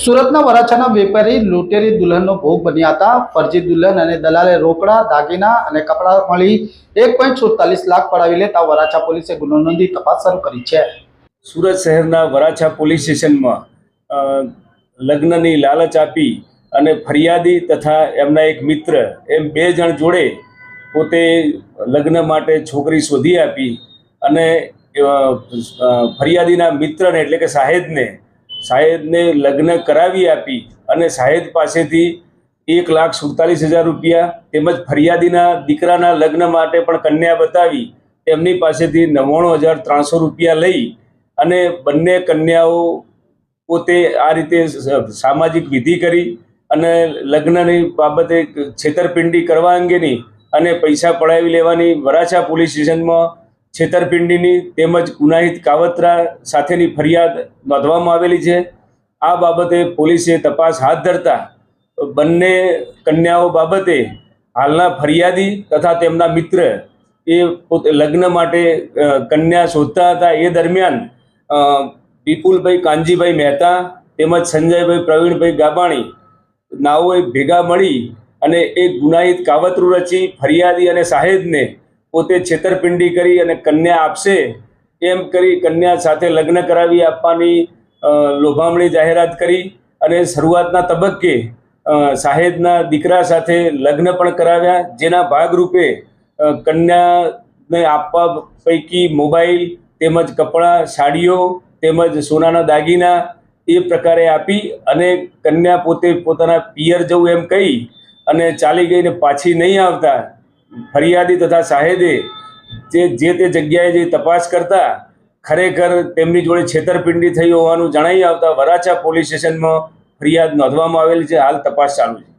સુરતના વરાછાના વેપારી લૂંટેરી દુલ્હનનો ભોગ બન્યા હતા. ફરજી દુલ્હન અને દલાલે રોકડા, દાગીના અને કપડાં મળી એક પોઈન્ટ સુડતાલીસ લાખ પડાવી લેતા વરાછા પોલીસે ગુનો નોંધી તપાસ શરૂ કરી છે. સુરત શહેરના વરાછા પોલીસ સ્ટેશનમાં લગ્નની લાલચ આપી અને ફરિયાદી તથા એમના એક મિત્ર એમ બે જણ જોડે પોતે લગ્ન માટે છોકરી શોધી આપી અને ફરિયાદીના મિત્રને એટલે કે સાહેદને સાહેદને લગ્ન કરાવી આપી અને સાહેબ પાસેથી એક લાખ સુડતાલીસ હજાર રૂપિયા તેમજ ફરિયાદીના દીકરાના લગ્ન માટે પણ કન્યા બતાવી, તેમની પાસેથી નવ્વાણું હજાર ત્રણસો રૂપિયા લઈ અને બંને કન્યાઓ પોતે આ રીતે સામાજિક વિધિ કરી અને લગ્નની બાબતે છેતરપિંડી કરવા અંગેની અને પૈસા પડાવી લેવાની વરાછા પોલીસ સ્ટેશનમાં છેતરપિંડીની તેમજ ગુનાહિત કાવતરા સાથેની ફરિયાદ નોંધવામાં આવેલી છે. આ બાબતે પોલીસે તપાસ હાથ ધરતા બંને કન્યાઓ બાબતે હાલના ફરિયાદી તથા તેમના મિત્ર એ પોતે લગ્ન માટે કન્યા શોધતા હતા. એ દરમિયાન વિપુલભાઈ કાનજીભાઈ મહેતા તેમજ સંજયભાઈ પ્રવીણભાઈ ગાબાણી નાઓએ ભેગા મળી અને એક ગુનાહિત કાવતરું રચી ફરિયાદી અને સાહેદને પોતે છેતરપિંડી કરી અને કન્યા આપશે, એમ કરી કન્યા સાથે લગ્ન કરાવી આપવાની લોભામણી જાહેરાત કરી અને શરૂઆતના તબક્કે સાહેબના દીકરા સાથે લગ્ન પણ કરાવ્યા, જેના ભાગરૂપે કન્યાને આપવા પૈકી મોબાઈલ તેમજ કપડાં, સાડીઓ તેમજ સોનાના દાગીના એ પ્રકારે આપી અને કન્યા પોતે પોતાના પિયર જવું એમ કહી અને ચાલી ગઈને પાછી નહીં આવતા ફરિયાદી તથા સાહેદે જે જે તે જગ્યાએ જે તપાસ કરતા, ખરેખર તેમની જોડે છેતરપિંડી થઈ હોવાનું જણાઈ આવતા વરાછા પોલીસ સ્ટેશનમાં ફરિયાદ નોંધવામાં આવેલી છે. હાલ તપાસ ચાલુ છે.